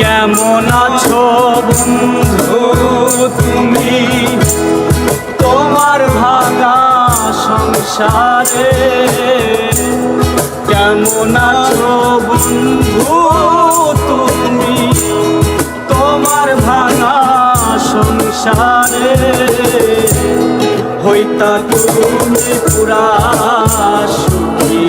কেমন আছো বন্ধু তুমি? তোমার ভাঙা সংসারে কেমন আছো বন্ধু তুমি? তোমার ভাঙা সংসারে হইতা তুমি পুরা সুখী।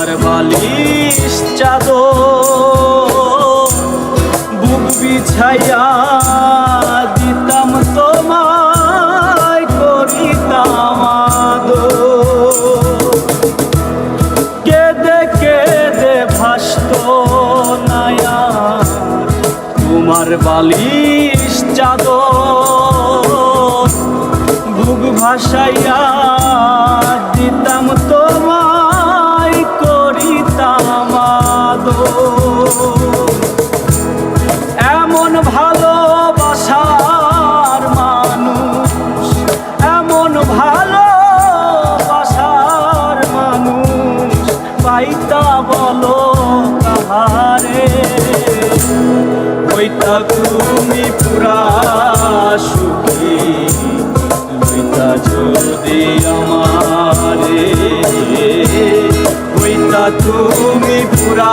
তোমার বালিশ চাদো বুক বিছাইয়া দিতাম তোমায়, করিতাম কেঁদে কেঁদে ভাসত নায়া, তোমার বালিশ চাদর, বুক ভাসাইয়া হইতা তুমি পুরা সুখী হইতা যদি আমারে হইতা তুমি পুরা